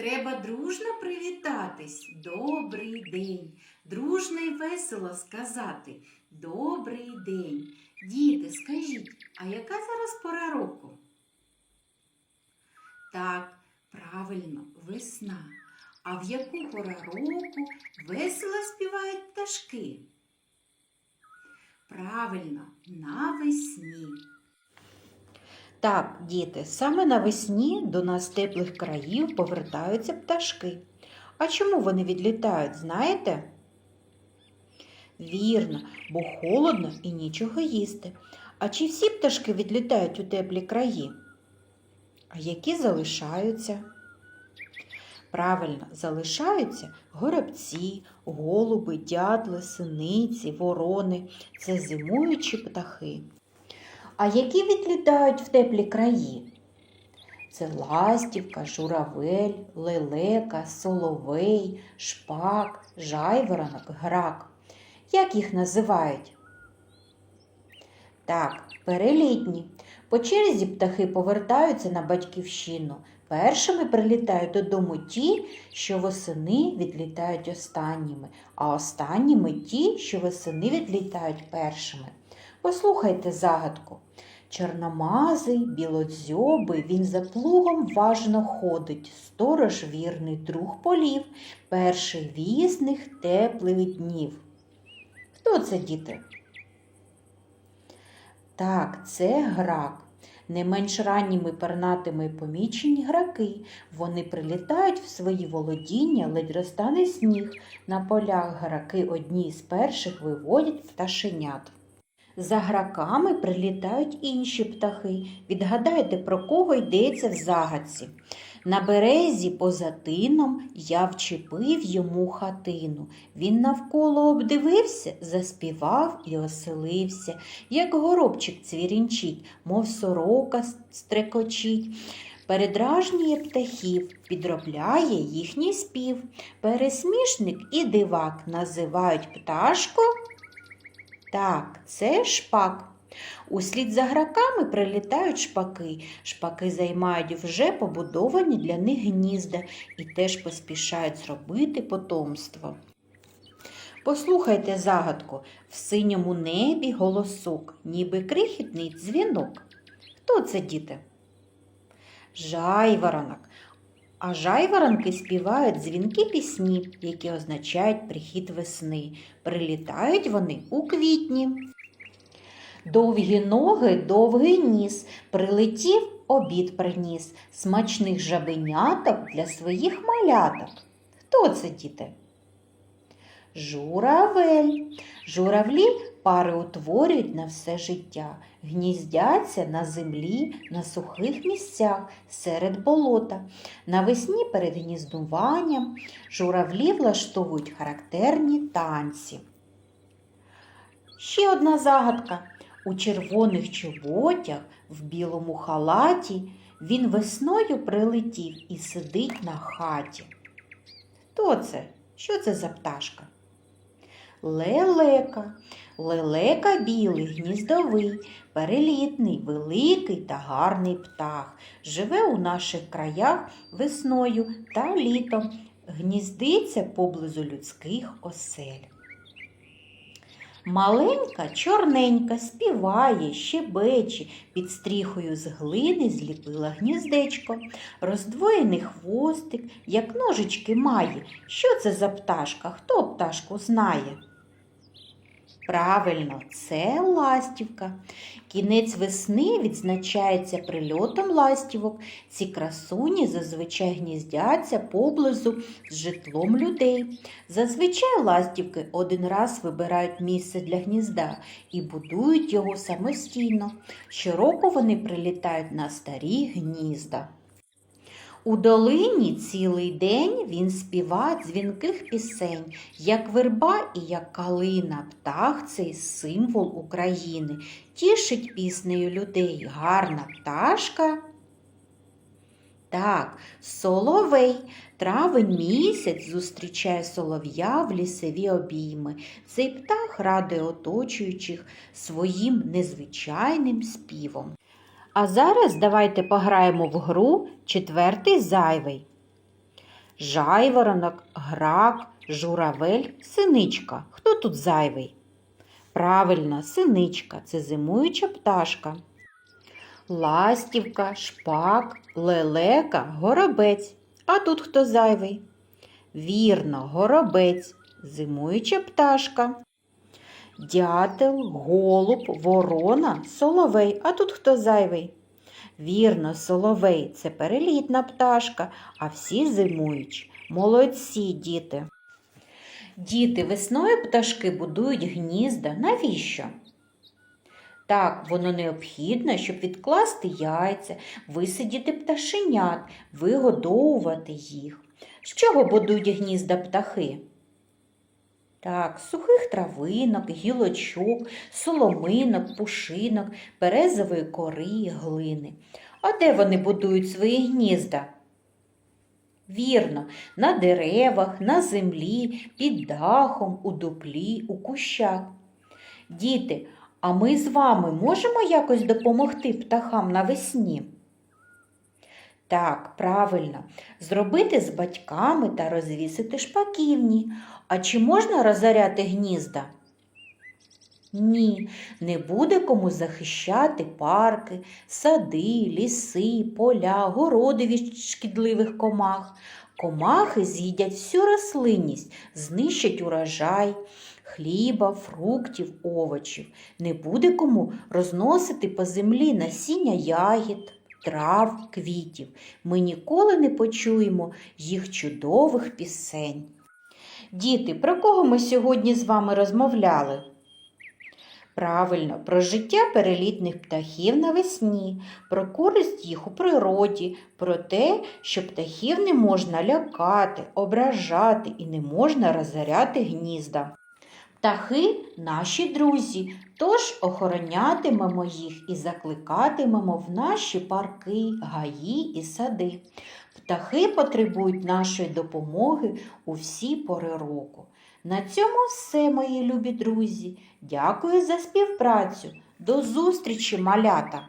Треба дружно привітатись. Добрий день. Дружно й весело сказати Добрий день. Діти, скажіть, а яка зараз пора року? Так, правильно, весна. А в яку пора року весело співають пташки? Правильно, навесні. Так, діти, саме навесні до нас теплих країв повертаються пташки. А чому вони відлітають, знаєте? Вірно, бо холодно і нічого їсти. А чи всі пташки відлітають у теплі краї? А які залишаються? Правильно, залишаються горобці, голуби, дятли, синиці, ворони. Це зимуючі птахи. А які відлітають в теплі краї? Це ластівка, журавель, лелека, соловей, шпак, жайворонок, грак. Як їх називають? Так, перелітні. По черзі птахи повертаються на батьківщину. Першими прилітають додому ті, що восени відлітають останніми, а останніми ті, що восени відлітають першими. Послухайте загадку. Чорномазий, білодзьобий, він за плугом важно ходить, сторож вірний друг полів, перший вісних теплих днів. Хто це, діти? Так, це грак. Не менш ранніми пернатими помічені граки. Вони прилітають в свої володіння, ледь розтане сніг. На полях граки одні з перших виводять пташенят. За граками прилітають інші птахи. Відгадайте, про кого йдеться в загадці. На березі поза тином я вчепив йому хатину. Він навколо обдивився, заспівав і оселився, як горобчик цвірінчить, мов сорока стрекочить. Передражнює птахів, підробляє їхній спів. Пересмішник і дивак називають пташку. Так, це шпак. Услід за граками прилітають шпаки. Шпаки займають вже побудовані для них гнізда і теж поспішають зробити потомство. Послухайте загадку в синьому небі голосок, ніби крихітний дзвінок. Хто це, діти? Жайворонок. А жайворонки співають дзвінки пісні, які означають прихід весни. Прилітають вони у квітні. Довгі ноги, довгий ніс, прилетів, обід приніс, смачних жабеняток для своїх маляток. Хто це, діти? Журавель. Журавлі пари утворюють на все життя, гніздяться на землі, на сухих місцях, серед болота. Навесні перед гніздуванням журавлі влаштовують характерні танці. Ще одна загадка. У червоних чоботях, в білому халаті він весною прилетів і сидить на хаті. Хто це? Що це за пташка? Лелека. Лелека білий, гніздовий, перелітний, великий та гарний птах. Живе у наших краях весною та літом, гніздиться поблизу людських осель. Маленька, чорненька, співає, щебече, під стріхою з глини зліпила гніздечко, роздвоєний хвостик, як ножички має. Що це за пташка? Хто пташку знає? Правильно, це ластівка. Кінець весни відзначається прильотом ластівок. Ці красуні зазвичай гніздяться поблизу з житлом людей. Зазвичай ластівки один раз вибирають місце для гнізда і будують його самостійно. Щороку вони прилітають на старі гнізда. У долині цілий день він співа дзвінких пісень, як верба і як калина. Птах цей символ України, тішить піснею людей. Гарна пташка. Так, соловей. Травень місяць зустрічає солов'я в лісові обійми. Цей птах радує оточуючих своїм незвичайним співом. А зараз давайте пограємо в гру четвертий зайвий. жайворонок, грак, журавель, синичка. Хто тут зайвий? Правильно, синичка це зимуюча пташка. Ластівка, шпак, лелека, горобець. А тут хто зайвий? Вірно, горобець, зимуюча пташка. Дятел, голуб, ворона, соловей. А тут хто зайвий? Вірно, соловей це перелітна пташка, а всі зимують. Молодці, діти. Діти, весною пташки будують гнізда. Навіщо? Так, воно необхідно, щоб відкласти яйця, висидіти пташенят, вигодовувати їх. З чого будують гнізда птахи? Так, сухих травинок, гілочок, соломинок, пушинок, березової кори, глини. А де вони будують свої гнізда? Вірно, на деревах, на землі, під дахом, у дуплі, у кущах. Діти, а ми з вами можемо якось допомогти птахам навесні? Так, правильно, зробити з батьками та розвісити шпаківні. А чи можна розоряти гнізда? Ні, не буде кому захищати парки, сади, ліси, поля, городи від шкідливих комах. Комахи з'їдять всю рослинність, знищать урожай, хліба, фруктів, овочів. Не буде кому розносити по землі насіння ягід, трав, квітів. Ми ніколи не почуємо їх чудових пісень. Діти, про кого ми сьогодні з вами розмовляли? Правильно, про життя перелітних птахів навесні, про користь їх у природі, про те, що птахів не можна лякати, ображати і не можна розоряти гнізда. Птахи наші друзі, тож охоронятимемо їх і закликатимемо в наші парки, гаї і сади. Птахи потребують нашої допомоги у всі пори року. На цьому все, мої любі друзі. Дякую за співпрацю. До зустрічі, малята!